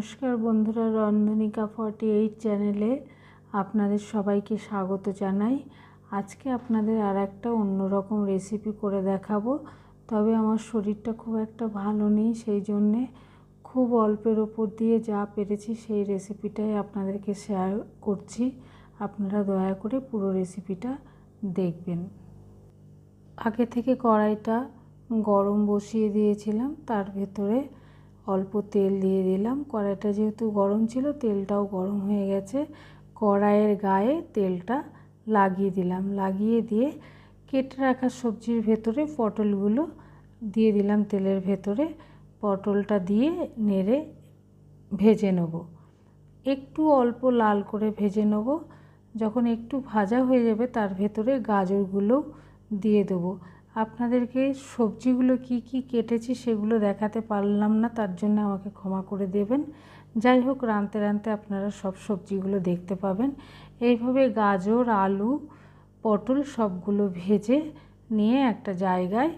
নমস্কার বন্ধুরা, রন্ধনিকা forty eight চ্যানেলে আপনাদের সবাইকে স্বাগত জানাই। আজকে আপনাদের আর একটা অন্যরকম রেসিপি করে দেখাবো। তবে আমার শরীরটা খুব একটা ভালো নেই, সেই জন্যে খুব অল্পের ওপর দিয়ে যা পেরেছি সেই রেসিপিটাই আপনাদেরকে শেয়ার করছি। আপনারা দয়া করে পুরো রেসিপিটা দেখবেন। আগে থেকে কড়াইটা গরম বসিয়ে দিয়েছিলাম, তার ভেতরে অল্প তেল দিয়ে দিলাম। কড়াইটা যেহেতু গরম ছিল, তেলটাও গরম হয়ে গেছে। কড়াইয়ের গায়ে তেলটা লাগিয়ে দিলাম। লাগিয়ে দিয়ে কেটে রাখা সবজির ভেতরে পটলগুলো দিয়ে দিলাম তেলের ভেতরে। পটলটা দিয়ে নেড়ে ভেজে নেব। একটু অল্প লাল করে ভেজে নেব। যখন একটু ভাজা হয়ে যাবে, তার ভেতরে গাজরগুলো দিয়ে দেবো। আপনাদেরকে সবজিগুলো কি কি কেটেছি সেগুলো দেখাতে পারলাম না, তার জন্য আমাকে ক্ষমা করে দেবেন। যাই হোক রাঁধতে রাঁধতে আপনারা সব সবজিগুলো দেখতে পাবেন। এইভাবে গাজর, আলু, পটল সবগুলো ভেজে নিয়ে একটা জায়গায়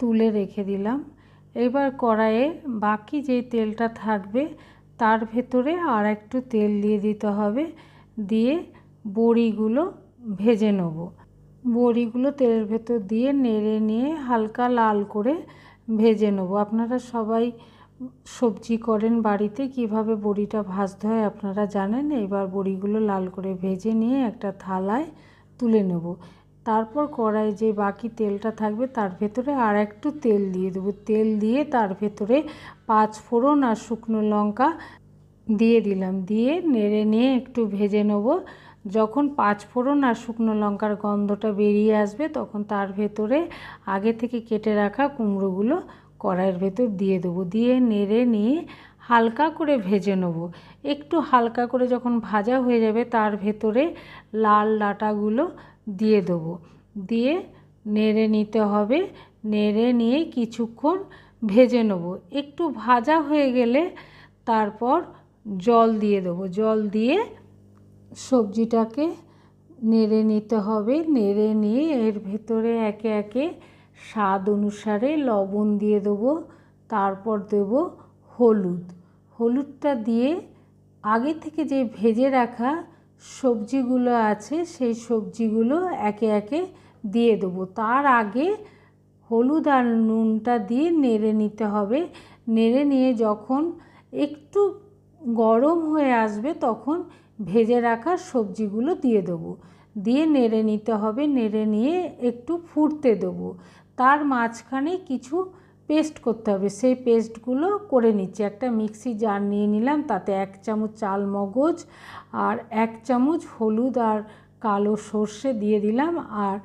তুলে রেখে দিলাম। এবার কড়াইয়ে বাকি যে তেলটা থাকবে, তার ভেতরে আর একটু তেল দিয়ে দিতে হবে। দিয়ে বড়িগুলো ভেজে নেব। বড়িগুলো তেলের ভেতর দিয়ে নেড়ে নিয়ে হালকা লাল করে ভেজে নেব। আপনারা সবাই সবজি করেন বাড়িতে, কীভাবে বড়িটা ভাজতে হয় আপনারা জানেন? এবার বড়িগুলো লাল করে ভেজে নিয়ে একটা থালায় তুলে নেব। তারপর কড়াই যে বাকি তেলটা থাকবে তার ভেতরে আর একটু তেল দিয়ে দেবো। তেল দিয়ে তার ভেতরে পাঁচ ফোড়ন আর শুকনো লঙ্কা দিয়ে দিলাম। দিয়ে নেড়ে নিয়ে একটু ভেজে নেব। যখন পাঁচ ফোড়ন আর শুকনো লঙ্কার গন্ধটা বেরিয়ে আসবে, তখন তার ভেতরে আগে থেকে কেটে রাখা কুমড়োগুলো কড়াইয়ের ভেতর দিয়ে দেবো। দিয়ে নেড়ে নিয়ে হালকা করে ভেজে নেব। একটু হালকা করে যখন ভাজা হয়ে যাবে, তার ভেতরে লাল ডাটাগুলো দিয়ে দেবো। দিয়ে নেড়ে নিতে হবে। নেড়ে নিয়ে কিছুক্ষণ ভেজে নেব। একটু ভাজা হয়ে গেলে তারপর জল দিয়ে দেবো। জল দিয়ে সবজিটাকে নেড়ে নিতে হবে। নেড়ে নিয়ে এর ভেতরে একে একে স্বাদ অনুসারে লবণ দিয়ে দেবো, তারপর দেব হলুদ। হলুদটা দিয়ে আগে থেকে যে ভেজে রাখা সবজিগুলো আছে, সেই সবজিগুলো একে একে দিয়ে দেবো। তার আগে হলুদ আর নুনটা দিয়ে নেড়ে নিতে হবে। নেড়ে নিয়ে যখন একটু গরম হয়ে আসবে, তখন ভেজে রাখা সবজিগুলো দিয়ে দেবো। দিয়ে নেড়ে নিতে হবে, নেড়ে নিয়ে একটু ফুটতে দেবো। তার মাঝখানে কিছু পেস্ট করতে হবে। সেই পেস্টগুলো করে নিচ্ছি। একটা মিক্সি জার নিয়ে নিলাম, তাতে এক চামচ চাল মগজ আর এক চামচ হলুদ আর কালো সর্ষে দিয়ে দিলাম আর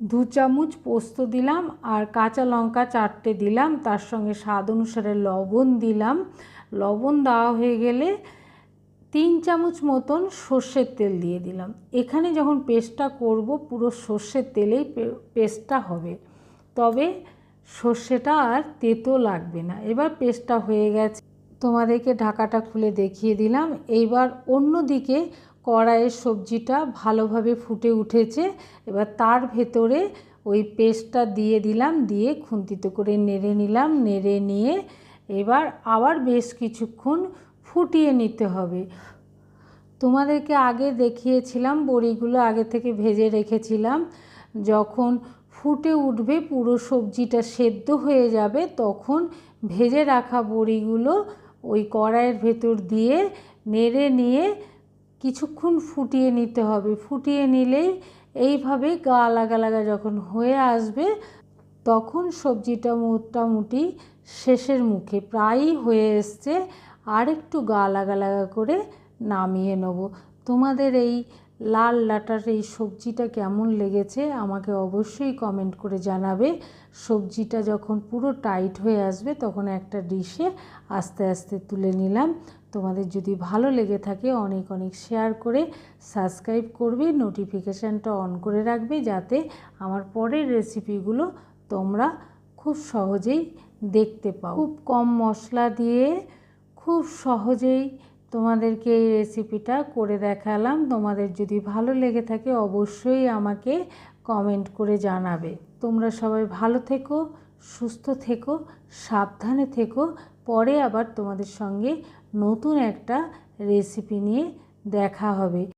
দু চামচ পোস্ত দিলাম আর কাঁচা লঙ্কা চারটে দিলাম। তার সঙ্গে স্বাদ অনুসারে লবণ দিলাম। লবণ দেওয়া হয়ে গেলে তিন চামচ মতন সর্ষের তেল দিয়ে দিলাম। এখানে যখন পেস্টটা করব, পুরো সর্ষের তেলেই পেস্টটা হবে। তবে সর্ষেটা আর তেতো লাগবে না। এবার পেস্টটা হয়ে গেছে। তোমাদেরকে ঢাকাটা খুলে দেখিয়ে দিলাম। এইবার অন্য দিকে কড়াইয়ের সবজিটা ভালোভাবে ফুটে উঠেছে। এবার তার ভেতরে ওই পেস্টটা দিয়ে দিলাম, দিয়ে খুন্তিতে করে নেড়ে নিলাম। নেড়ে নিয়ে এবার আবার বেশ কিছুক্ষণ ফুটিয়ে নিতে হবে। তোমাদেরকে আগে দেখিয়েছিলাম, বড়িগুলো আগে থেকে ভেজে রেখেছিলাম। যখন ফুটে উঠবে, পুরো সবজিটা সেদ্ধ হয়ে যাবে, তখন ভেজে রাখা বড়িগুলো ওই কড়াইয়ের ভেতর দিয়ে নেড়ে নিয়ে কিছুক্ষণ ফুটিয়ে নিতে হবে। ফুটিয়ে নিলেই এইভাবে গা লাগা লাগা যখন হয়ে আসবে, তখন সবজিটা মোটামুটি শেষের মুখে প্রায়ই হয়ে এসছে। আর একটু গা লাগা লাগা করে নামিয়ে নেব। তোমাদের এই লাল লাটার এই সবজিটা কেমন লেগেছে আমাকে অবশ্যই কমেন্ট করে জানাবে। সবজিটা যখন পুরো টাইট হয়ে আসবে, তখন একটা ডিশে আস্তে আস্তে তুলে নিলাম। তোমাদের যদি ভালো লেগে থাকে, অনেক অনেক শেয়ার করে সাবস্ক্রাইব করবে নোটিফিকেশানটা অন করে রাখবে, যাতে আমার পরের রেসিপিগুলো তোমরা খুব সহজেই দেখতে পাও। খুব কম মশলা দিয়ে খুব সহজেই তোমাদেরকে এই রেসিপিটা করে দেখালাম। তোমাদের যদি ভালো লেগে থাকে অবশ্যই আমাকে কমেন্ট করে জানাবে। তোমরা সবাই ভালো থেকো, সুস্থ থেকো, সাবধানে থেকো। পরে আবার তোমাদের সঙ্গে নতুন একটা রেসিপি নিয়ে দেখা হবে।